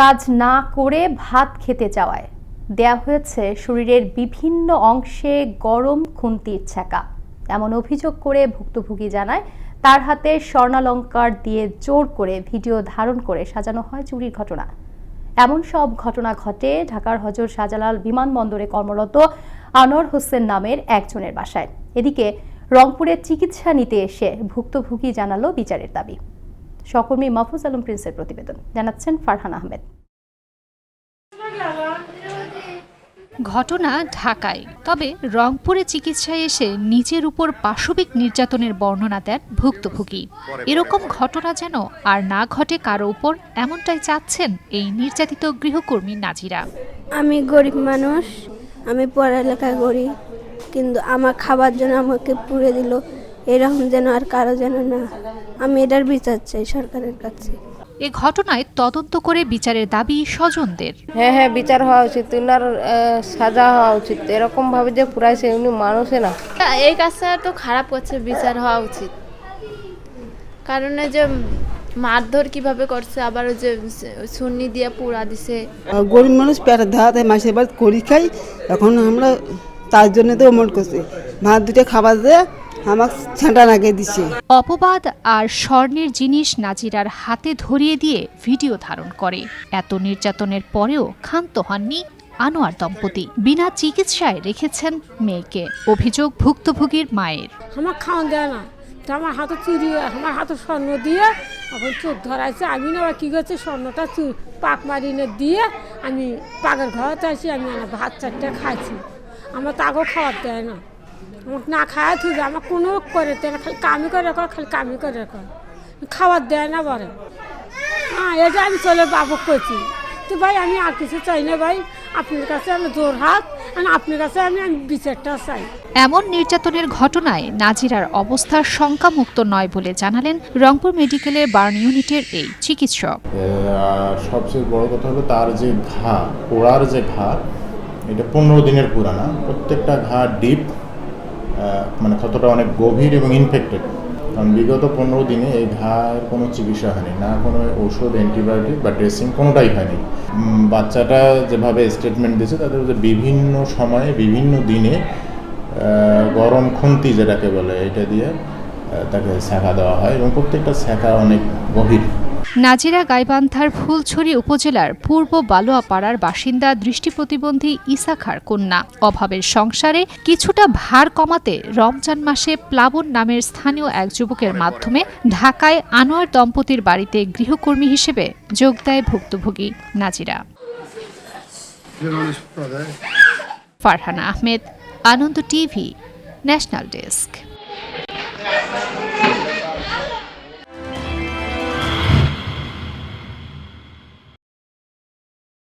কাজ না করে ভাত খেতে চাওয়ায়। দেয়া হয়েছে শরীরের বিভিন্ন অংশে গরম খুন্তির ছ্যাঁকা। এমন অভিযোগ করে ভুক্তভোগী জানায়, তার হাতে স্বর্ণালঙ্কার দিয়ে জোর করে ভিডিও ধারণ করে সাজানো হয় চুরির ঘটনা। এমন সব ঘটনা ঘটে ঢাকার হজর শাহজালাল বিমানবন্দরে কর্মরত আনোয়ার হোসেন নামের একজনের বাসায়। এদিকে রংপুরে চিকিৎসা নিতে এসে ভুক্তভোগী জানালো বিচারের দাবি। সহকর্মী মাহফুজ আলম প্রিন্সের প্রতিবেদন। জানাচ্ছেন ফারহান আহমেদ। ঘটনা ঢাকায়। তবে রংপুরে চিকিৎসায় এসে নিজের উপর পাশবিক নির্যাতনের বর্ণনা দেন ভুক্তভোগী। এরকম ঘটনা যেন আর না ঘটে কারও উপর এমনটাই চাচ্ছেন এই নির্যাতিত গৃহকর্মী নাজিরা। আমি গরিব মানুষ আমি পড়ালেখা করি কিন্তু আমার খাবার জন্য আমাকে পুড়ে দিল। এরকম যেন আর কারও যেন না। আমি এটার বিচার চাই সরকারের কাছে। এ ঘটনায় তদন্ত করে বিচারের দাবি স্বজনদের। হ্যাঁ হ্যাঁ বিচার হওয়া উচিত। উনার সাজা হওয়া উচিত। এরকম ভাবে যে পুরাইছে উনি মানুষে না। এই কাজটা তো খারাপ করছে বিচার হওয়া উচিত। কারণ যে মারধর কীভাবে করছে আবার ওই যে সুন্নি দিয়ে পুরা দিছে। গরিব মানুষ পেটের ধাতে মাসের বাদ করি খাই। এখন আমরা তার জন্য তো মন করছি। ভাত দুটো খাবার দিয়ে ছাঁটা লাগিয়ে দিচ্ছে অপবাদ আর স্বর্ণের জিনিস নাজিরার হাতে ধরিয়ে দিয়ে ভিডিও ধারণ করে। এত নির্যাতনের পরেও ক্ষান্ত হননি আনোয়ার দম্পতি। বিনা চিকিৎসায় রেখেছেন মেয়েকে। অভিযোগ ভুক্তভোগীর মায়ের। আমার খাওয়ান দেয় না। তো আমার হাতে চুরি আমার হাতে স্বর্ণ দিয়ে এখন চোখ ধরাইছে। আমি না আবার কী করছি? স্বর্ণটা চু পাক মারিনে দিয়ে আমি পাকের ঘরতে আসি আমি আমার ভাত চারটে খাইছি। আমার তাকেও খাওয়ার দেয় না। আমাকে না খাওয়া থুবে আমার কোনো করে দেয় না খালি কামি করে কর খালি কামি করে কর খাবার দেয় না বলে হ্যাঁ এটা আমি চলে বাবু করছি তো ভাই আমি আর কিছু চাই না ভাই। আপনার কাছে আমি জোর হাত আর আপনার কাছে আমি আমি বিচারটা চাই। এমন নির্যাতনের ঘটনায় নাজিরার অবস্থা শঙ্কামুক্ত নয় বলে জানালেন রংপুর মেডিকেলের বার্ন ইউনিটের এই চিকিৎসক। সবচেয়ে বড় কথা হলো তার যে ঘা পোড়ার যে ঘা এটা পনেরো দিনের পুরানা। প্রত্যেকটা ঘা ডিপ মানে ক্ষতটা অনেক গভীর এবং ইনফেক্টেড কারণ বিগত পনেরো দিনে এই ঘায়ের কোনো চিকিৎসা হয়নি, না কোনো ওষুধ অ্যান্টিবায়োটিক বা ড্রেসিং কোনোটাই হয়নি। বাচ্চাটা যেভাবে স্টেটমেন্ট দিয়েছে, তাদের মধ্যে বিভিন্ন সময়ে, বিভিন্ন দিনে গরম খুন্তি যেটাকে বলে, এটা দিয়ে তাকে শেখা দেওয়া হয় এবং প্রত্যেকটা শেখা অনেক গভীর। নাজিরা গাইবান্ধার ফুলছড়ি উপজেলার পূর্ব বালুয়াপাড়ার বাসিন্দা দৃষ্টি প্রতিবন্ধী ইসা খার কন্যা। অভাবের সংসারে কিছুটা ভার কমাতে রমজান মাসে প্লাবন নামের স্থানীয় এক যুবকের মাধ্যমে ঢাকায় আনোয়ার দম্পতির বাড়িতে গৃহকর্মী হিসেবে যোগ দেয় ভুক্তভোগী Nazira. Farhana Ahmed, Ananda TV, national desk.